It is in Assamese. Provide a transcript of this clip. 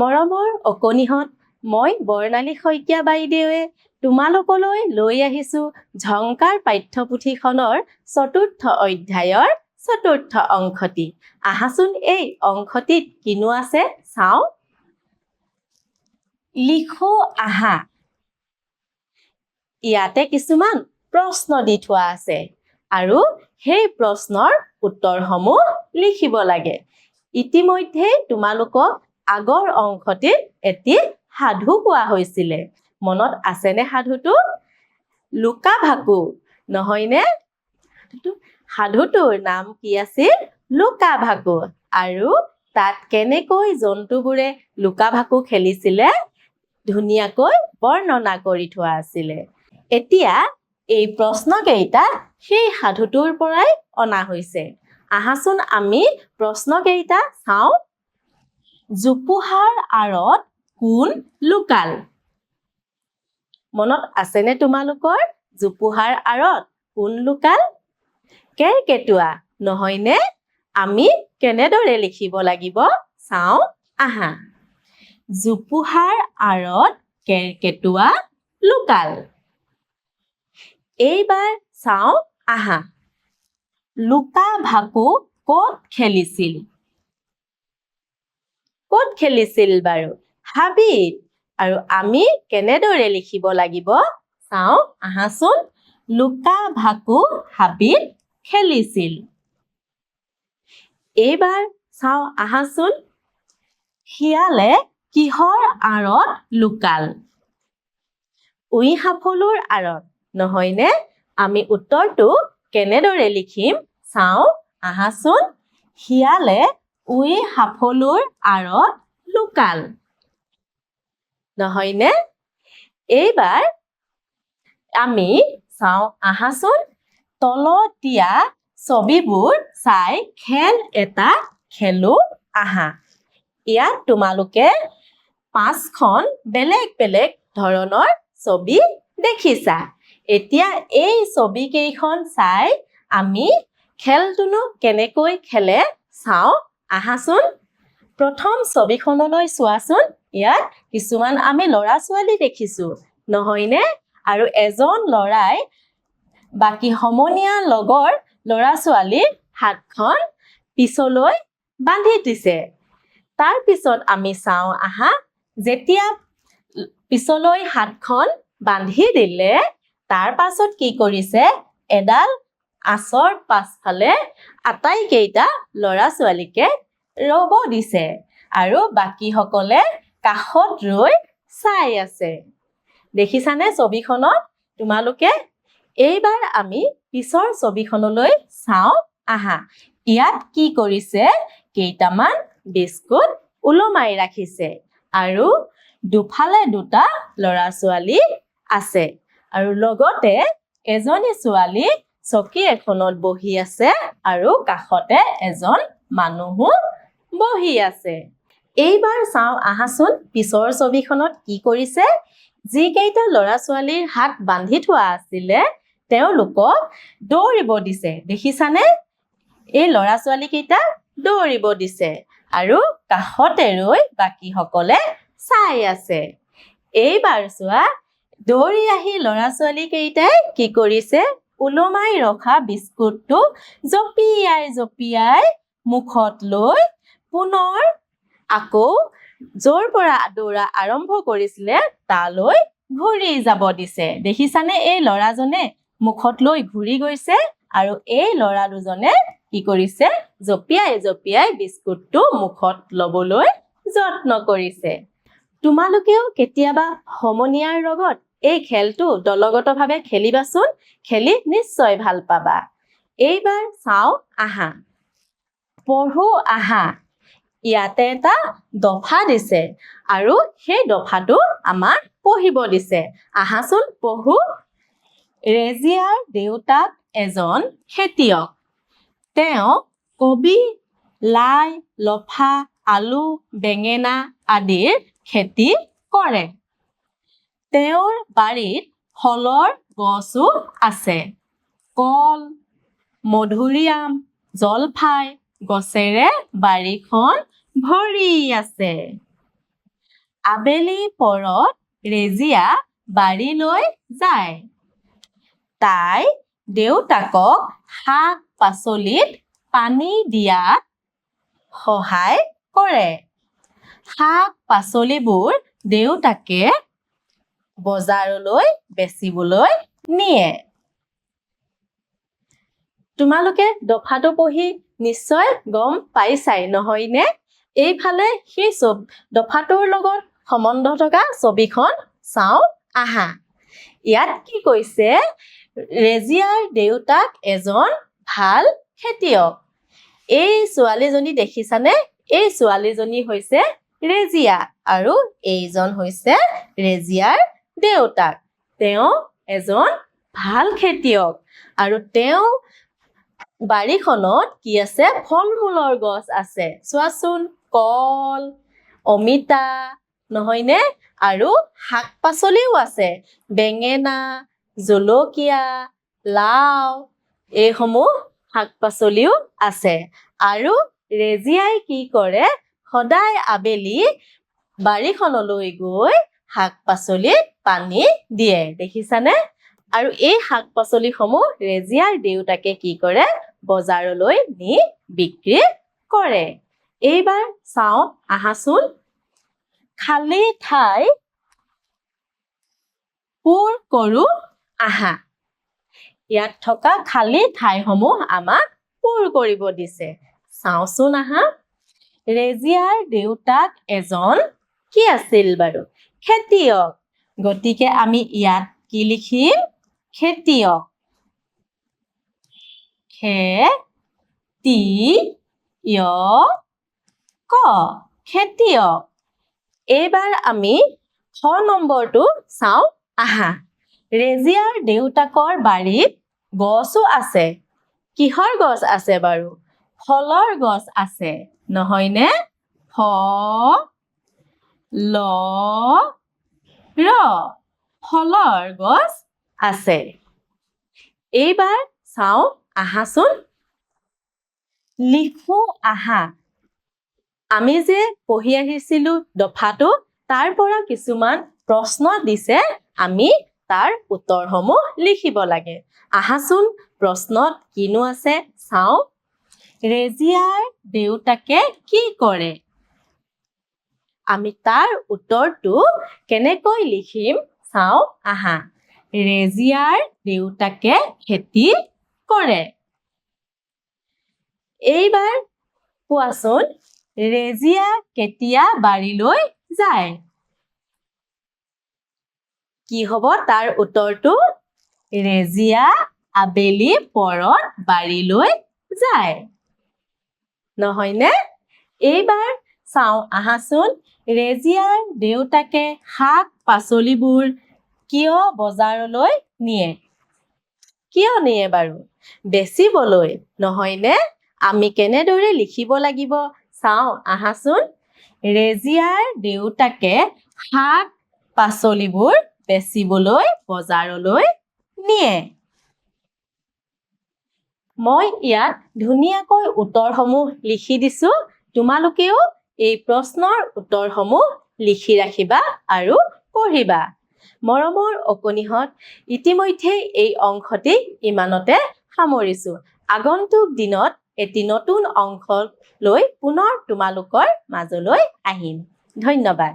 মৰমৰ অকণিহঁত মই বৰ্ণালী শইকীয়া বাইদেৱে তোমালোকলৈ লৈ আহিছোঁ ঝংকাৰ পাঠ্যপুথিখনৰ চতুৰ্থ অধ্যায়ৰ চতুৰ্থ অংশটি। আহাচোন এই অংশটিত কিনো আছে চাওঁ। লিখো আহা। ইয়াতে কিছুমান প্ৰশ্ন দি থোৱা আছে আৰু সেই প্ৰশ্নৰ উত্তৰসমূহ লিখিব লাগে। ইতিমধ্যে তোমালোকক আগৰ অংশটিত এটি সাধু কোৱা হৈছিলে। মনত আছেনে সাধুটো? লুকা ভাকু নহয়নে? সাধুটোৰ নাম কি আছিল? লুকা ভাকু। আৰু তাত কেনেকৈ জন্তুবোৰে লুকা ভাকু খেলিছিলে? ধুনীয়াকৈ বৰ্ণনা কৰি থোৱা আছিলে। এতিয়া এই প্ৰশ্নকেইটা সেই সাধুটোৰ পৰাই অনা হৈছে। আহাচোন আমি প্ৰশ্নকেইটা চাওঁ। জোপোহাৰ আঁৰত কোন লুকাল? মনত আছেনে তোমালোকৰ জোপোহাৰ আঁৰত কোন লুকাল? কেৰ্কেটুৱা নহয়নে? আমি কেনেদৰে লিখিব লাগিব? চাওঁ আহা। জোপোহাৰ আঁৰত কেৰ্কেটুৱা লুকাল? এইবাৰ চাওঁ আহা। লুকা ভাকু ক'ত খেলিছিল? ক'ত খেলিছিল বাৰু? হাবিত। আৰু আমি কেনেদৰে লিখিব লাগিব? চাওঁ আহাচোন। লুকা ভাকু হাবিত খেলিছিল। এইবাৰ চাওঁ আহাচোন। শিয়ালে কিহৰ আঁৰত লুকাল? উই সাফলুৰ আঁৰত নহয়নে? আমি উত্তৰটো কেনেদৰে লিখিম? চাওঁ আহাচোন। শিয়ালে উই সাফলুৰ আঁৰত লুকাল। নহয়নে? এইবাৰ আমি চাওঁ আহাচোন, তলত দিয়া ছবিবোৰ চাই খেল এটা খেলো আহা। ইয়াত তোমালোকে পাঁচখন বেলেগ বেলেগ ধৰণৰ ছবি দেখিছা। এতিয়া এই ছবিকেইখন চাই আমি খেলটোনো কেনেকৈ খেলে চাওঁ আহাচোন। প্ৰথম ছবিখনলৈ চোৱাচোন, ইয়াত কিছুমান আমি ল'ৰা ছোৱালী দেখিছোঁ, নহয়নে? আৰু এজন ল'ৰাই বাকী সমনীয়া লগৰ ল'ৰা ছোৱালীৰ হাতখন পিছলৈ বান্ধি দিছে। তাৰপিছত আমি চাওঁ, আহা, যেতিয়া পিছলৈ হাতখন বান্ধি দিলে, তাৰ পাছত কি কৰিছে? এডাল আঁচৰ পাছফালে আটাইকেইটা ল'ৰা ছোৱালীকে ৰ'ব দিছে আৰু বাকীসকলে কাষত ৰৈ চাই আছে। দেখিছানে ছবিখনত? তোমালোকে এইবাৰ আমি পিছৰ ছবিখনলৈ চাওঁ আহা ইয়াত কি কৰিছে কেইটামান বিস্কুট ওলমাই ৰাখিছে আৰু দুফালে দুটা ল'ৰা ছোৱালী আছে আৰু লগতে এজনী ছোৱালী চকী এখনত বহি আছে আৰু কাষতে এজন মানুহো বহি আছে। এইবাৰ চাওঁ আহাচোন পিছৰ ছবিখনত কি কৰিছে। যিকেইটা ল'ৰা ছোৱালীৰ হাত বান্ধি থোৱা আছিলে তেওঁলোকক দৌৰিব দিছে। দেখিছানে? এই ল'ৰা ছোৱালীকেইটা দৌৰিব দিছে আৰু কাষতে ৰৈ বাকীসকলে চাই আছে। এইবাৰ চোৱা দৌৰি আহি ল'ৰা ছোৱালীকেইটাই কি কৰিছে? ওলমাই ৰখা বিস্কুটটো জঁপিয়াই জঁপিয়াই মুখত লৈ পুনৰ আকৌ য'ৰ পৰা দৌৰা আৰম্ভ কৰিছিলে তালৈ ঘূৰি যাব দিছে। দেখিছানে এই ল'ৰাজনে মুখত লৈ ঘূৰি গৈছে আৰু এই ল'ৰা দুজনে কি কৰিছে? জঁপিয়াই জঁপিয়াই বিস্কুটটো মুখত ল'বলৈ যত্ন কৰিছে। তোমালোকেও কেতিয়াবা সমনীয়াৰ লগত এই খেলটো দলগতভাৱে খেলিবাচোন, খেলি নিশ্চয় ভালো পাবা। এইবাৰ চাওঁ আহা। পঢ়ো আহা। ইয়াতে এটা দফা দিছে আৰু সেই দফাটো আমাক পঢ়িব দিছে। আহাচোন, পঢ়ো। ৰেজিয়াৰ দেউতাক এজন খেতিয়ক। তেওঁ কবি, লাই, লফা, আলু, বেঙেনা আদিৰ খেতি কৰে। তেওঁৰ বাৰীত ফলৰ গছো আছে। কল মধুৰিআম জলফাই গছেৰে বাৰীখন ভৰি আছে। আবেলি পৰত ৰেজিয়া বাৰীলৈ যায়। তাই দেউতাকক শাক পাচলিত পানী দিয়াত সহায় কৰে। শাক পাচলিবোৰ দেউতাকে বজাৰলৈ বেচিবলৈ নিয়ে। তোমালোকে দফাটো পঢ়ি নিশ্চয় গম পাইছাই নহয়নে? এইফালে সেই ছব দফাটোৰ লগত সম্বন্ধ থকা ছবিখন চাওঁ আহা। ইয়াত কি কৈছে? ৰেজিয়াৰ দেউতাক এজন ভাল খেতিয়ক। এই ছোৱালীজনী দেখিছানে? এই ছোৱালীজনী হৈছে ৰেজিয়া আৰু এইজন হৈছে ৰেজিয়াৰ দেউতাক। তেওঁ এজন ভাল খেতিয়ক আৰু তেওঁ বাৰীখনত কি আছে? ফল মূলৰ গছ আছে। চোৱাচোন কল অমিতা নহয়নে? আৰু শাক পাচলিও আছে। বেঙেনা জলকীয়া লাও এইসমূহ শাক পাচলিও আছে। আৰু ৰেজিয়াই কি কৰে? সদায় আবেলি বাৰীখনলৈ গৈ শাক পাচলিত পানী দিয়ে দেখিছানে? আৰু এই শাক পাচলিসমূহ ৰেজিয়াৰ দেউতাকে কি কৰে? বজাৰলৈ নি বিক্ৰী কৰে। এইবাৰ চাওঁ আহাচোন। খালী ঠাই পূৰ কৰো আহা। ইয়াত থকা খালী ঠাইসমূহ আমাক পূৰ কৰিব দিছে। চাওঁচোন আহা। ৰেজিয়াৰ দেউতাক এজন কি আছিল বাৰু? খেতিয়ক। গতিকে আমি ইয়াত কি লিখিম? খেতিয়ক। খে য় ক খেতিয়ক। এইবাৰ আমি খ নম্বৰটো চাওঁ। আহা। ৰেজিয়াৰ দেউতাকৰ বাৰীত গছো আছে। কিহৰ গছ আছে বাৰু? ফলৰ গছ আছে। নহয়নে? ফ ল ৰ ফলৰ গছ আছে। এইবাৰ চাওঁ আহাচোন। লিখো আহা। আমি যে পঢ়ি আহিছিলো দফাটো তাৰ পৰা কিছুমান প্ৰশ্ন দিছে আমি তাৰ উত্তৰসমূহ লিখিব লাগে। আহাচোন প্ৰশ্নত কিনো আছে চাওঁ। ৰেজিয়াৰ দেউতাকে কি কৰে? আমি তাৰ উত্তৰটো কেনেকৈ লিখিম? চাওঁ। আহা। ৰেজিয়াৰ দেউতাকে খেতি কৰে। এইবাৰ কোৱাচোন, ৰেজিয়া কেতিয়া বাৰীলৈ যায়? কি হ'ব তাৰ উত্তৰটো? ৰেজিয়া আবেলি পৰত বাৰীলৈ যায়। নহয়নে? এইবাৰ চাওঁ। আহাচোন ৰেজিয়াৰ দেউতাকে শাক পাচলিবোৰ কিয় বজাৰলৈ নিয়ে? কিয় নিয়ে বাৰু? বেচিবলৈ নহয়নে? আমি কেনেদৰে লিখিব লাগিব? চাওঁ আহাচোন। ৰেজিয়াৰ দেউতাকে শাক পাচলিবোৰ বেচিবলৈ বজাৰলৈ নিয়ে। মই ইয়াত ধুনীয়াকৈ উত্তৰসমূহ লিখি দিছো। তোমালোকেও এই প্ৰশ্নৰ উত্তৰসমূহ লিখি ৰাখিবা আৰু পঢ়িবা। মৰমৰ অকণিহঁত ইতিমধ্যে এই অংশটি ইমানতে সামৰিছো। আগন্তুক দিনত এটি নতুন অংশ লৈ পুনৰ তোমালোকৰ মাজলৈ আহিম। ধন্যবাদ।